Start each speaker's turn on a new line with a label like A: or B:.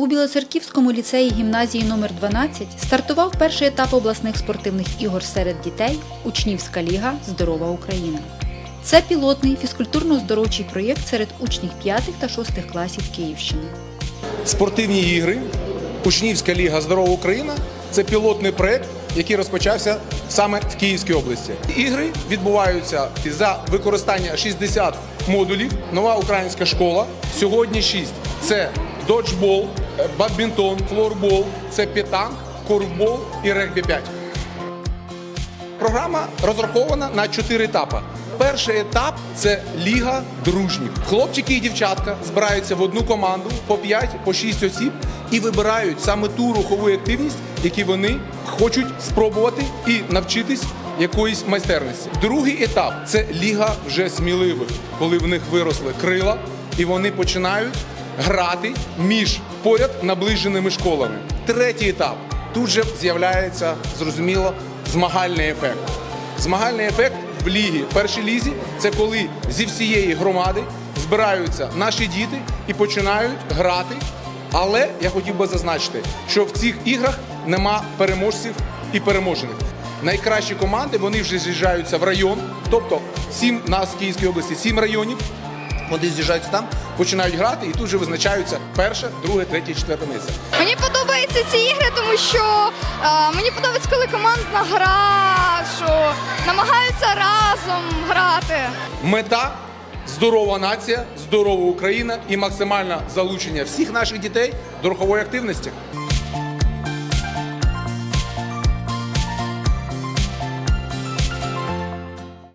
A: У Білоцерківському ліцеї гімназії номер 12 стартував перший етап обласних спортивних ігор серед дітей Учнівська ліга Здорова Україна. Це пілотний фізкультурно-здоровчий проєкт серед учнів 5 та 6 класів Київщини.
B: Спортивні ігри, Учнівська ліга Здорова Україна це пілотний проект, який розпочався саме в Київській області. Ігри відбуваються за використання 60 модулів. Нова українська школа. Сьогодні 6. Це доджбол, бадмінтон, флорбол, це п'ятанк, корфбол і регбі 5. Програма розрахована на чотири етапи. Перший етап це ліга дружніх. Хлопчики і дівчатка збираються в одну команду по 5, по 6 осіб і вибирають саме ту рухову активність, які вони хочуть спробувати і навчитись якоїсь майстерності. Другий етап це ліга вже сміливих, коли в них виросли крила і вони починають грати між поряд наближеними школами. Третій етап тут же з'являється зрозуміло змагальний ефект. Змагальний ефект в лігі, першій лізі, це коли зі всієї громади збираються наші діти і починають грати. Але я хотів би зазначити, що в цих іграх нема переможців і переможених. Найкращі команди вони вже з'їжджаються в район, тобто сім нас в Київській області сім районів. Вони з'їжджаються там, починають грати і тут же визначаються перше, друге, третє, четверте місце.
C: Мені подобаються ці ігри, тому що е, мені подобається, коли командна гра, що намагаються разом грати.
B: Мета здорова нація, здорова Україна і максимальне залучення всіх наших дітей до рухової активності.